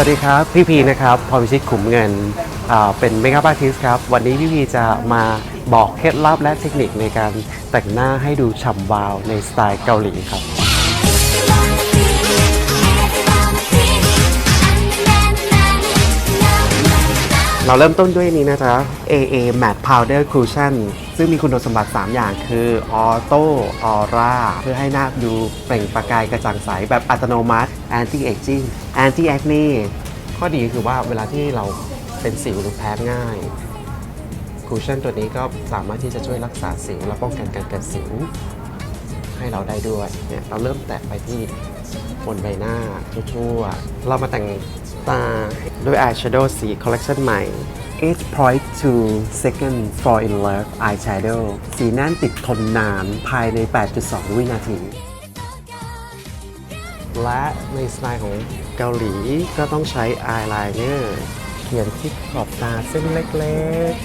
วัสดีครับ พี่พีนะครับพรพิชิตขุมเงินเป็นเมคอัพอาร์ติสครับ วันนี้พี่พีจะมาบอกเคล็ดลับและเทคนิคในการแต่งหน้าให้ดูฉ่ำวาวในสไตล์เกาหลีครับ เราเริ่มต้นด้วยนี้นะจ๊ะ AA Matte Powder Cushion ซึ่งมีคุณสมบัติ 3 อย่างคือ Auto Aura เพื่อให้หน้าดูเปล่งประกายกระจ่างใสแบบอัตโนมัติ Anti Aging Anti Acne ข้อดีคือว่าเวลาที่เราเป็นสิวหรือแพ้ง่ายคูชั่นตัวนี้ก็สามารถที่จะช่วยรักษาสิวและป้องกันการเกิดสิว ให้เราได้ด้วยเนี่ยเราเริ่มแตะไปที่บนใบหน้าทั่วๆ เรามาแต่ง ตา ด้วย eyeshadow สีคอลเลคชันใหม่ 8.2 second fall in love eyeshadow สีแน่นติดทนนานภายใน 8.2 วินาที และในสไตล์ของเกาหลีก็ต้องใช้อายไลเนอร์เขียนที่ขอบตาเส้นเล็กๆ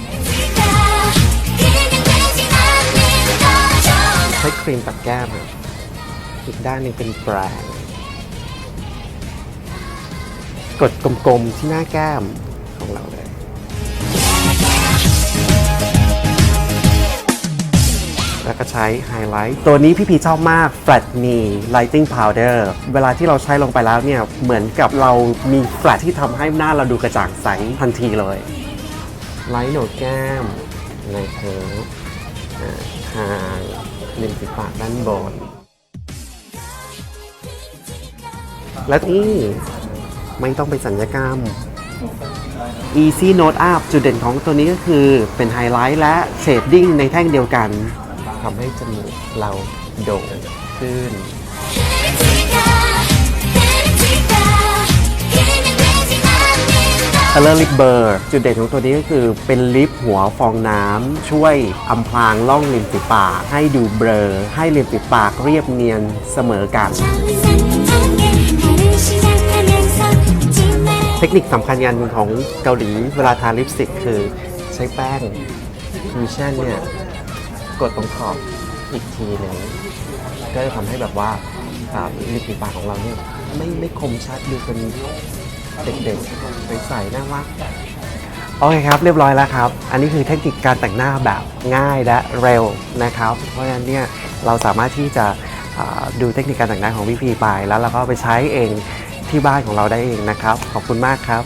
ใช้ครีมปัดแก้มครับอีกด้านหนึงเป็นแปรง กดกลมๆที่หน้าแก้มของเราเลย แล้วก็ใช้ไฮไลท์ ตัวนี้พี่พีชอบมาก Flat Me Lighting Powder เวลาที่เราใช้ลงไปแล้วเนี่ย เหมือนกับเรามีแฟลตที่ทำให้หน้าเราดูกระจ่างใสทันทีเลย ไลท์โหนกแก้มในเคิร์ฟอ่าทางริมฝีปากด้านบน และนี่ ไม่ต้องไปสัญญกรรม Easy Note Up จุดเด่นของตัวนี้ก็คือเป็นไฮไลท์และเชดดิ้งในแท่งเดียวกันทำให้จมูกเราโด่งขึ้น Color Lip Burr จุดเด่นของตัวนี้ก็คือเป็นลิปหัวฟองน้ำช่วยอำพรางล่องริมฝีปาก ให้ดูเบลอ ให้ริมฝีปากเรียบเนียนเสมอกัน นิคสำคัญอย่างหนึ่งของเกาหลีเวลาทาลิปสติกคือใช้แป้งคูชั่นเนี่ย กดตรงขอบอีกทีหนึ่งก็จะทำให้แบบว่าริมฝีปากของเราเนี่ยไม่ไม่คมชัดดูเป็นเด็กๆใสๆน่ารักโอเคครับ เรียบร้อยแล้วครับ อันนี้คือเทคนิคการแต่งหน้าแบบง่ายและเร็วนะครับ เพราะฉะนั้นเนี่ยเราสามารถที่จะดูเทคนิคการแต่งหน้าของพี่พีไปแล้วเราก็ไปใช้เอง ที่บ้านของเราได้เองนะครับ ขอบคุณมากครับ